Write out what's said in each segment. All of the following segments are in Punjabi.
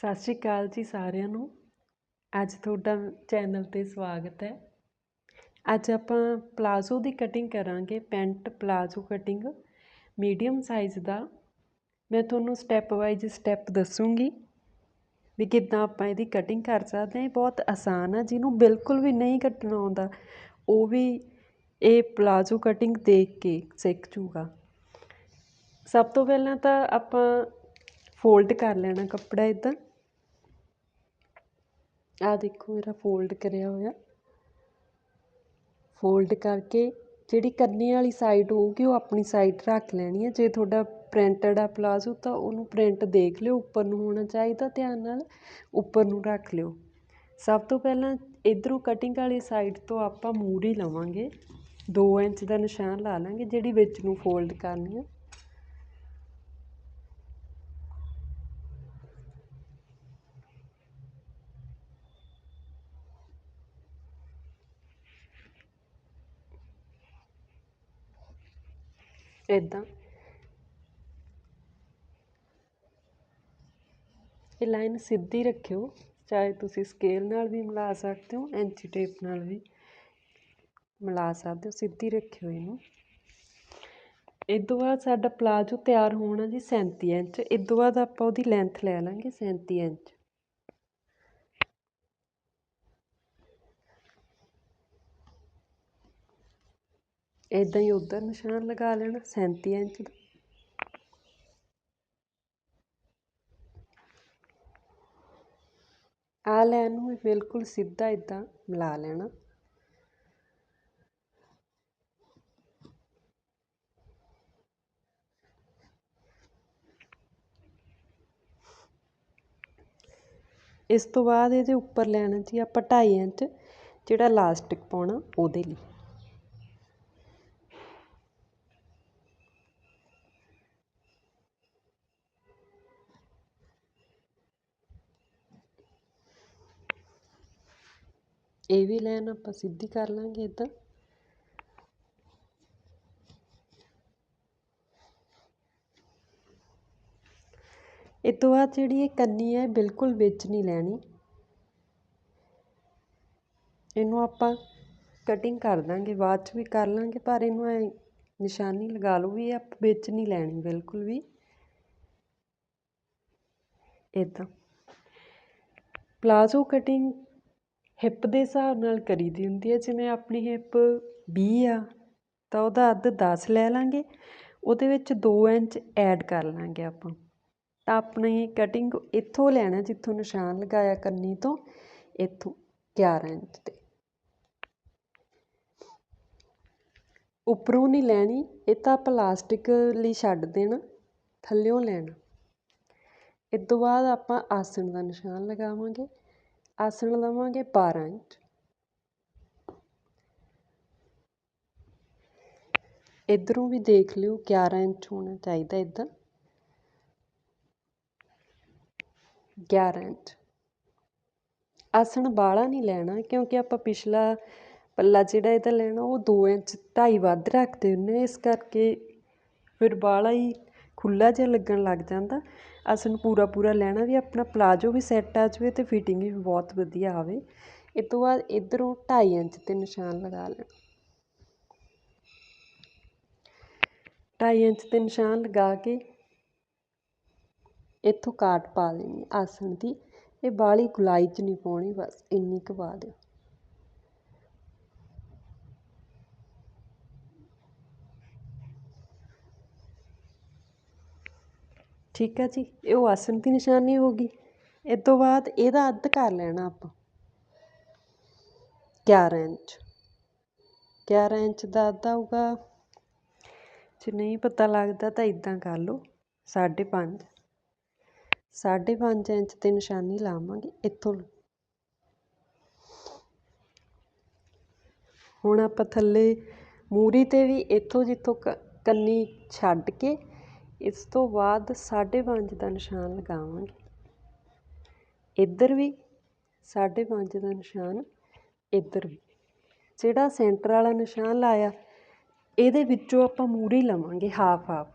ਸਤਿ ਸ਼੍ਰੀ ਅਕਾਲ ਜੀ ਸਾਰਿਆਂ ਨੂੰ। ਅੱਜ ਤੁਹਾਡਾ ਚੈਨਲ 'ਤੇ ਸਵਾਗਤ ਹੈ। ਅੱਜ ਆਪਾਂ ਪਲਾਜ਼ੋ ਦੀ ਕਟਿੰਗ ਕਰਾਂਗੇ, pant palazzo cutting medium size ਦਾ। ਮੈਂ ਤੁਹਾਨੂੰ ਸਟੈਪ ਵਾਈਜ਼ ਸਟੈਪ ਦੱਸੂੰਗੀ ਵੀ ਕਿੱਦਾਂ ਆਪਾਂ ਇਹਦੀ ਕਟਿੰਗ ਕਰ ਸਕਦੇ ਹਾਂ। ਇਹ ਬਹੁਤ ਆਸਾਨ ਆ, ਜਿਹਨੂੰ ਬਿਲਕੁਲ ਵੀ ਨਹੀਂ ਕੱਟਣਾ ਆਉਂਦਾ। ਉਹ ਵੀ ਇਹ ਪਲਾਜ਼ੋ ਕਟਿੰਗ ਦੇਖ ਕੇ ਸਿੱਖ ਜੂਗਾ। ਸਭ ਤੋਂ ਪਹਿਲਾਂ ਤਾਂ ਆਪਾਂ ਫੋਲਡ ਕਰ ਲੈਣਾ ਕੱਪੜਾ ਇਦਾਂ ਆਹ ਦੇਖੋ, ਮੇਰਾ ਫੋਲਡ ਕਰਿਆ ਹੋਇਆ। ਫੋਲਡ ਕਰਕੇ ਜਿਹੜੀ ਕੰਨੇ ਵਾਲੀ ਸਾਈਡ ਹੋਊਗੀ, ਉਹ ਆਪਣੀ ਸਾਈਡ ਰੱਖ ਲੈਣੀ ਹੈ। ਜੇ ਤੁਹਾਡਾ ਪ੍ਰਿੰਟਡ ਆ ਪਲਾਜ਼ੋ ਤਾਂ ਉਹਨੂੰ ਪ੍ਰਿੰਟ ਦੇਖ ਲਿਓ। ਉੱਪਰ ਨੂੰ ਹੋਣਾ ਚਾਹੀਦਾ ਧਿਆਨ ਨਾਲ। ਉੱਪਰ ਨੂੰ ਰੱਖ ਲਿਓ। ਸਭ ਤੋਂ ਪਹਿਲਾਂ ਇੱਧਰੋਂ ਕਟਿੰਗ ਵਾਲੀ ਸਾਈਡ ਤੋਂ ਆਪਾਂ ਮੂਰੀ ਲਵਾਂਗੇ। ਦੋ ਇੰਚ ਦਾ ਨਿਸ਼ਾਨ ਲਾ ਲਾਂਗੇ, ਜਿਹੜੀ ਵਿੱਚ ਨੂੰ ਫੋਲਡ ਕਰਨੀ ਆ। ਇੱਦਾਂ ਇਹ ਲਾਈਨ ਸਿੱਧੀ ਰੱਖਿਓ, ਚਾਹੇ ਤੁਸੀਂ ਸਕੇਲ ਨਾਲ ਵੀ ਮਿਲਾ ਸਕਦੇ ਹੋ ਐਂਚੀ ਟੇਪ ਨਾਲ ਵੀ ਮਿਲਾ ਸਕਦੇ ਹੋ, ਸਿੱਧੀ ਰੱਖਿਓ ਇਹਨੂੰ। ਇਹ ਤੋਂ ਬਾਅਦ ਸਾਡਾ ਪਲਾਜੋ ਤਿਆਰ ਹੋਣਾ ਜੀ 37 ਇੰਚ ਇਹ ਤੋਂ ਬਾਅਦ ਆਪਾਂ ਉਹਦੀ ਲੈਂਥ ਲੈ ਲਾਂਗੇ 37 ਇੰਚ। ਇੱਦਾਂ ਹੀ ਉੱਧਰ ਨਿਸ਼ਾਨ ਲਗਾ ਲੈਣਾ 37 ਇੰਚ ਦਾ। ਆ ਲੈਨ ਨੂੰ ਬਿਲਕੁਲ ਸਿੱਧਾ ਇਦਾਂ ਮਿਲਾ ਲੈਣਾ। ਇਸ ਤੋਂ ਬਾਅਦ ਇਹਦੇ ਉੱਪਰ ਲੈਣਾ ਜੀ ਆਪਾਂ 2.5 ਇੰਚ ਜਿਹੜਾ ਲਾਸਟਿਕ ਪਾਉਣਾ ਉਹਦੇ ਲਈ। ਇਹ ਵੀ ਲਾਈਨ ਆਪਾਂ ਸਿੱਧੀ ਕਰ ਲਾਂਗੇ ਇਦਾਂ ਇਹ ਤੋਂ ਬਾਅਦ ਜਿਹੜੀ ਇਹ ਕੰਨੀ ਹੈ ਬਿਲਕੁਲ ਵਿੱਚ ਨਹੀਂ ਲੈਣੀ। ਇਹਨੂੰ ਆਪਾਂ ਕਟਿੰਗ ਕਰ ਦਾਂਗੇ, ਬਾਅਦ ਚ ਵੀ ਕਰ ਲਾਂਗੇ, ਪਰ ਇਹਨੂੰ ਐ ਨਿਸ਼ਾਨੀ ਲਗਾ ਲਓ ਵੀ ਇਹ ਆਪਾਂ ਵਿੱਚ ਨਹੀਂ ਲੈਣੀ, ਬਿਲਕੁਲ ਵੀ। ਇਦਾਂ ਪਲਾਜ਼ੋ ਕਟਿੰਗ ਹਿੱਪ ਦੇ ਹਿਸਾਬ ਨਾਲ ਕਰੀ ਦੀ ਹੁੰਦੀ ਹੈ। ਜਿਵੇਂ ਆਪਣੀ ਹਿੱਪ ਵੀਹ ਆ, ਤਾਂ ਉਹਦਾ ਅੱਧ ਦਸ ਲੈ ਲਾਂਗੇ। ਉਹਦੇ ਵਿੱਚ ਦੋ ਇੰਚ ਐਡ ਕਰ ਲਾਂਗੇ ਆਪਾਂ। ਤਾਂ ਆਪਣੀ ਕਟਿੰਗ ਇੱਥੋਂ ਲੈਣਾ, ਜਿੱਥੋਂ ਨਿਸ਼ਾਨ ਲਗਾਇਆ ਕੰਨੀ ਤੋਂ, ਇੱਥੋਂ 11 ਇੰਚ ਤੇ। ਉੱਪਰੋਂ ਨਹੀਂ ਲੈਣੀ, ਇਹ ਤਾਂ ਪਲਾਸਟਿਕ ਲਈ ਛੱਡ ਦੇਣਾ, ਥੱਲਿਓਂ ਲੈਣਾ। ਇਸ ਤੋਂ ਬਾਅਦ ਆਪਾਂ ਆਸਣ ਦਾ ਨਿਸ਼ਾਨ ਲਗਾਵਾਂਗੇ। ਆਸਣ ਲਵਾਂਗੇ 12 ਇੰਚ। ਇਧਰੋਂ ਵੀ ਦੇਖ ਲਿਓ 11 ਇੰਚ ਹੋਣਾ ਚਾਹੀਦਾ ਇਦਾਂ 11 ਇੰਚ। ਆਸਣ ਬਾਲਾ ਨਹੀਂ ਲੈਣਾ, ਕਿਉਂਕਿ ਆਪਾਂ ਪਿਛਲਾ ਪੱਲਾ ਜਿਹੜਾ ਇਹਦਾ ਲੈਣਾ, ਉਹ 2 ਇੰਚ ਢਾਈ ਵੱਧ ਰੱਖਦੇ ਹੁੰਨੇ ਇਸ ਕਰਕੇ ਫਿਰ ਬਾਲਾ ਹੀ ਖੁੱਲ੍ਹਾ ਜਿਹਾ ਲੱਗਣ ਲੱਗ ਜਾਂਦਾ। ਆਸਣ ਪੂਰਾ ਪੂਰਾ ਲੈਣਾ ਵੀ, ਆਪਣਾ ਪਲਾਜੋ ਵੀ ਸੈੱਟ ਆ ਜਾਵੇ ਅਤੇ ਫਿਟਿੰਗ ਵੀ ਬਹੁਤ ਵਧੀਆ ਆਵੇ। ਇਹ ਤੋਂ ਬਾਅਦ ਇੱਧਰੋਂ ਢਾਈ ਇੰਚ ਤੇ ਨਿਸ਼ਾਨ ਲਗਾ ਲੈਣਾ। ਢਾਈ ਇੰਚ ਤੇ ਨਿਸ਼ਾਨ ਲਗਾ ਕੇ ਇੱਥੋਂ ਕਾਟ ਪਾ ਲੈਣੀ ਆਸਣ ਦੀ। ਇਹ ਬਾਲੀ ਗੁਲਾਈ ਚ ਨਹੀਂ ਪਾਉਣੀ, ਬਸ ਇੰਨੀ ਕੁ ਪਾ ਦਿਓ। ਠੀਕ ਹੈ ਜੀ, ਇਹ ਉਹ ਆਸਣ ਦੀ ਨਿਸ਼ਾਨੀ ਹੋ ਗਈ। ਇਹ ਤੋਂ ਬਾਅਦ ਇਹਦਾ ਅੱਧ ਕਰ ਲੈਣਾ ਆਪਾਂ। 11 ਇੰਚ। 11 ਇੰਚ ਦਾ ਅੱਧ ਆਊਗਾ। ਜੇ ਨਹੀਂ ਪਤਾ ਲੱਗਦਾ ਤਾਂ ਇਦਾਂ ਕਰ ਲਓ 5.5 5.5 ਇੰਚ ਤੇ ਨਿਸ਼ਾਨੀ ਲਾਵਾਂਗੇ ਇੱਥੋਂ। ਹੁਣ ਆਪਾਂ ਥੱਲੇ ਮੂਰੀ ਤੇ ਵੀ ਇੱਥੋਂ ਜਿੱਥੋਂ ਕੰਨੀ ਛੱਡ ਕੇ ਇਸ ਤੋਂ ਬਾਅਦ 5.5 ਦਾ ਨਿਸ਼ਾਨ ਲਗਾਵਾਂਗੇ। ਇੱਧਰ ਵੀ 5.5 ਦਾ ਨਿਸ਼ਾਨ, ਇੱਧਰ ਵੀ। ਜਿਹੜਾ ਸੈਂਟਰ ਵਾਲਾ ਨਿਸ਼ਾਨ ਲਾਇਆ, ਇਹਦੇ ਵਿੱਚੋਂ ਆਪਾਂ ਮੂਹਰੀ ਲਵਾਂਗੇ ਹਾਫ ਹਾਫ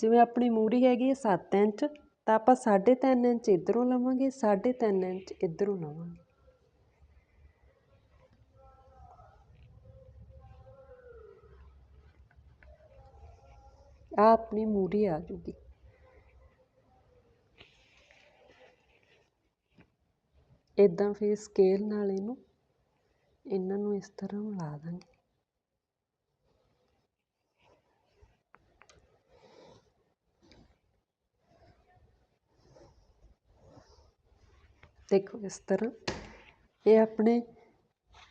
ਜਿਵੇਂ ਆਪਣੀ ਮੂਰੀ ਹੈਗੀ ਹੈ ਸੱਤ ਇੰਚ, ਤਾਂ ਆਪਾਂ 3.5 ਇੰਚ ਇੱਧਰੋਂ ਲਵਾਂਗੇ 3.5 ਇੰਚ ਇੱਧਰੋਂ ਲਵਾਂਗੇ। ਆ ਆਪਣੀ ਮੂਰੀ ਆ ਜੂਗੀ। ਇਦਾਂ ਫਿਰ ਸਕੇਲ ਨਾਲ ਇਹਨੂੰ, ਇਹਨਾਂ ਨੂੰ ਇਸ ਤਰ੍ਹਾਂ ਮਿਲਾ ਦਾਂਗੇ। ਦੇਖੋ ਇਸ ਤਰ੍ਹਾਂ, ਇਹ ਆਪਣੇ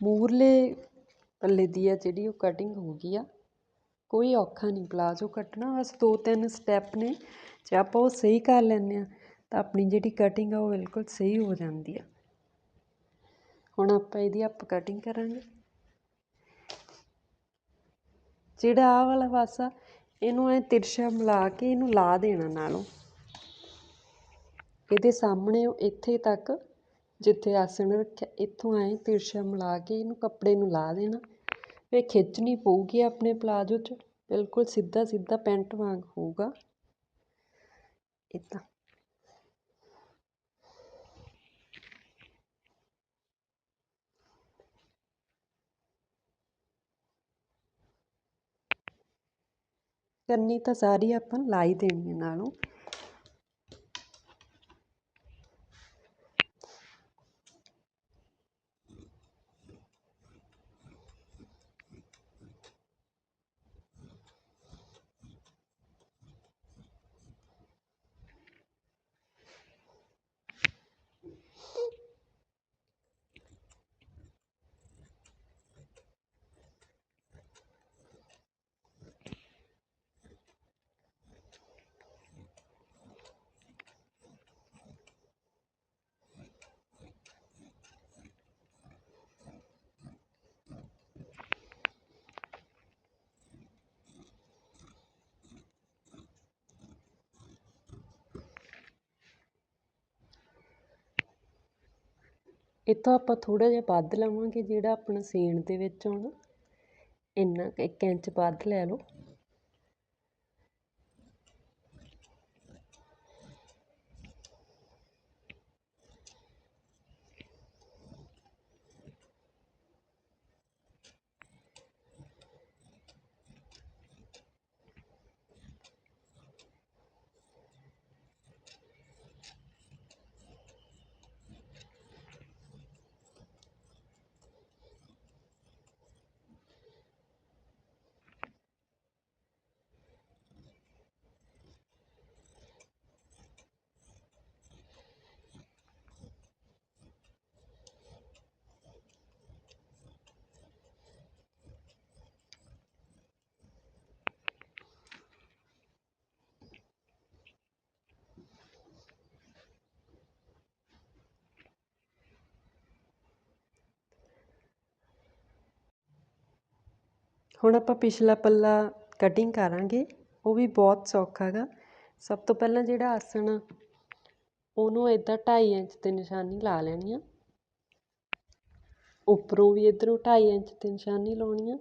ਮੂਰਲੇ ਪੱਲੇ ਦੀ ਆ ਜਿਹੜੀ ਉਹ ਕਟਿੰਗ ਹੋ ਗਈ ਆ। ਕੋਈ ਔਖਾ ਨਹੀਂ, ਪਲਾਜ਼ੋ ਕੱਟਣਾ, ਬਸ ਦੋ ਤਿੰਨ ਸਟੈਪ ਨੇ, ਜੇ ਆਪਾਂ ਉਹ ਸਹੀ ਕਰ ਲੈਂਦੇ ਹਾਂ, ਤਾਂ ਆਪਣੀ ਜਿਹੜੀ ਕਟਿੰਗ ਆ ਉਹ ਬਿਲਕੁਲ ਸਹੀ ਹੋ ਜਾਂਦੀ ਆ। ਹੁਣ ਆਪਾਂ ਇਹਦੀ ਆਪ ਕਟਿੰਗ ਕਰਾਂਗੇ। ਜਿਹੜਾ ਆ ਵਾਲਾ ਪਾਸਾ, ਇਹਨੂੰ ਐ ਤਿਰਛਾ ਮਿਲਾ ਕੇ ਇਹਨੂੰ ਲਾ ਦੇਣਾ ਨਾਲੋਂ। ਇਹਦੇ ਸਾਹਮਣੇ ਇੱਥੇ ਤੱਕ, ਜਿੱਥੇ ਆਸਣ ਰੱਖਿਆ, ਇੱਥੋਂ ਐ ਤਿਰਛਾ ਮਿਲਾ ਕੇ ਇਹਨੂੰ ਕੱਪੜੇ ਨੂੰ ਲਾ ਦੇਣਾ। ਫੇ ਖਿੱਚਣੀ ਪਊਗੀ ਆਪਣੇ ਪਲਾਜੋ 'ਚ। ਬਿਲਕੁਲ ਸਿੱਧਾ ਸਿੱਧਾ ਪੈਂਟ ਵਾਂਗ ਹੋਊਗਾ। ਇਦਾਂ ਕਰਨੀ ਤਾਂ ਸਾਰੀ ਆਪਾਂ ਲਾਈ ਦੇਣੀ ਹੈ ਨਾਲੋਂ। ਇੱਥੋਂ ਆਪਾਂ ਥੋੜ੍ਹਾ ਜਿਹਾ ਵੱਧ ਲਵਾਂਗੇ ਜਿਹੜਾ ਆਪਣਾ ਸੀਣ ਦੇ ਵਿੱਚ ਆਉਣਾ। ਇੰਨਾ ਕੁ ਇੱਕ ਇੰਚ ਵੱਧ ਲੈ ਲਓ। ਹੁਣ ਆਪਾਂ ਪਿਛਲਾ ਪੱਲਾ ਕਟਿੰਗ ਕਰਾਂਗੇ, ਉਹ ਵੀ ਬਹੁਤ ਸੌਖਾ ਹੈਗਾ ਸਭ ਤੋਂ ਪਹਿਲਾਂ ਜਿਹੜਾ ਆਸਣ ਆ ਉਹਨੂੰ ਇੱਦਾਂ 2.5 ਇੰਚ 'ਤੇ ਨਿਸ਼ਾਨੀ ਲਾ ਲੈਣੀ ਆ। ਉੱਪਰੋਂ ਵੀ ਇੱਧਰੋਂ 2.5 ਇੰਚ 'ਤੇ ਨਿਸ਼ਾਨੀ ਲਾਉਣੀ ਆ।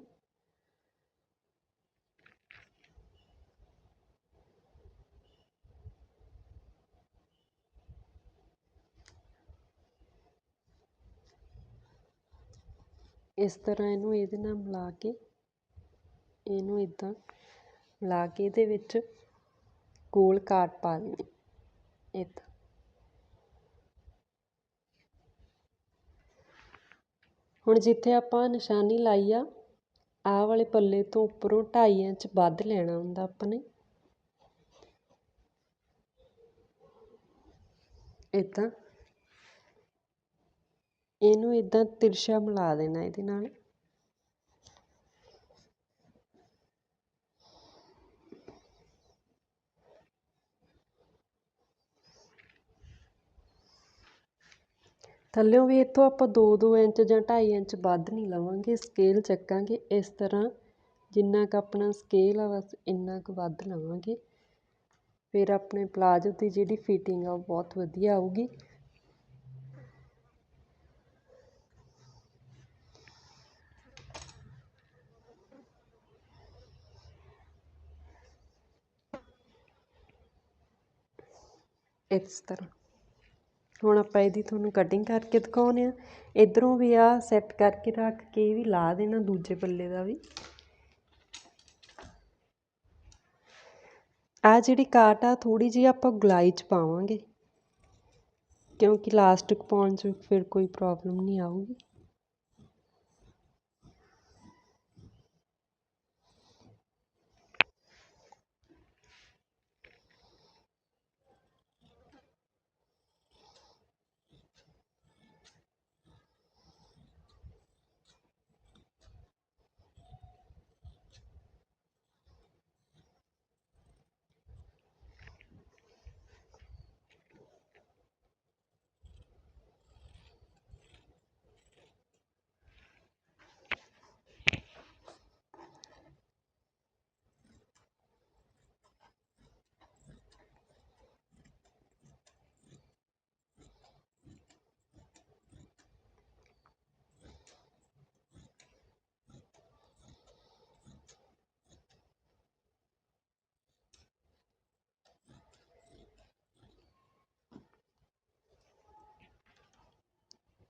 ਇਸ ਤਰ੍ਹਾਂ ਇਹਨੂੰ ਇਹਦੇ ਨਾਲ ਮਿਲਾ ਕੇ ਇਹਨੂੰ ਇੱਦਾਂ ਮਿਲਾ ਕੇ ਇਹਦੇ ਵਿੱਚ ਗੋਲ ਕਾਟ ਪਾ ਦੇਣੀ ਇੱਦਾਂ ਹੁਣ ਜਿੱਥੇ ਆਪਾਂ ਨਿਸ਼ਾਨੀ ਲਾਈ ਆ, ਆਹ ਵਾਲੇ ਪੱਲੇ ਤੋਂ ਉੱਪਰੋਂ 2.5 ਇੰਚ ਵੱਧ ਲੈਣਾ ਹੁੰਦਾ ਆਪਾਂ ਨੇ। ਇਦਾਂ ਇਹਨੂੰ ਇਦਾਂ ਤਿਰਛਾ ਮਿਲਾ ਦੇਣਾ ਇਹਦੇ ਨਾਲ। ਥੱਲਿਓਂ ਵੀ ਇੱਥੋਂ ਆਪਾਂ 2-2 ਇੰਚ ਜਾਂ ਢਾਈ ਇੰਚ ਵੱਧ ਨਹੀਂ ਲਵਾਂਗੇ ਸਕੇਲ ਚੱਕਾਂਗੇ। ਇਸ ਤਰ੍ਹਾਂ ਜਿੰਨਾ ਕੁ ਆਪਣਾ ਸਕੇਲ ਆ, ਬਸ ਇੰਨਾ ਕੁ ਵੱਧ ਲਵਾਂਗੇ। ਫਿਰ ਆਪਣੇ ਪਲਾਜੋ ਦੀ ਜਿਹੜੀ ਫਿਟਿੰਗ ਆ, ਉਹ ਬਹੁਤ ਵਧੀਆ ਆਊਗੀ। ਇਸ ਤਰ੍ਹਾਂ। ਹੁਣ ਆਪਾਂ ਇਹਦੀ ਤੁਹਾਨੂੰ ਕਟਿੰਗ ਕਰਕੇ ਦਿਖਾਉਂਦੇ ਆ ਇਧਰੋਂ ਵੀ ਆ ਸੈੱਟ ਕਰਕੇ ਰੱਖ ਕੇ ਇਹ ਵੀ ਲਾ ਦੇਣਾ ਦੂਜੇ ਪੱਲੇ ਦਾ ਵੀ। ਆ ਜਿਹੜੀ ਕਾਟ ਆ ਥੋੜੀ ਜਿਹੀ ਆਪਾਂ ਗੁਲਾਈ ਚ ਪਾਵਾਂਗੇ। ਕਿਉਂਕਿ ਲਾਸਟਿਕ ਪਾਉਣ ਚ ਫਿਰ ਕੋਈ ਪ੍ਰੋਬਲਮ ਨਹੀਂ ਆਊਗੀ।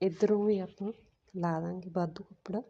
ਇੱਧਰੋਂ ਵੀ ਆਪਾਂ ਲਾ ਦਾਂਗੇ ਵਾਧੂ ਕੱਪੜਾ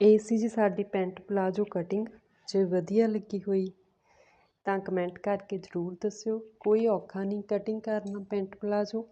ਇਹ ਸੀ ਜੀ ਸਾਡੀ ਪੈਂਟ ਪਲਾਜੋ ਕਟਿੰਗ ਜੇ ਵਧੀਆ ਲੱਗੀ ਹੋਈ, ਤਾਂ ਕਮੈਂਟ ਕਰਕੇ ਜ਼ਰੂਰ ਦੱਸਿਓ। ਕੋਈ ਔਖਾ ਨਹੀਂ ਕਟਿੰਗ ਕਰਨਾ ਪੈਂਟ ਪਲਾਜੋ।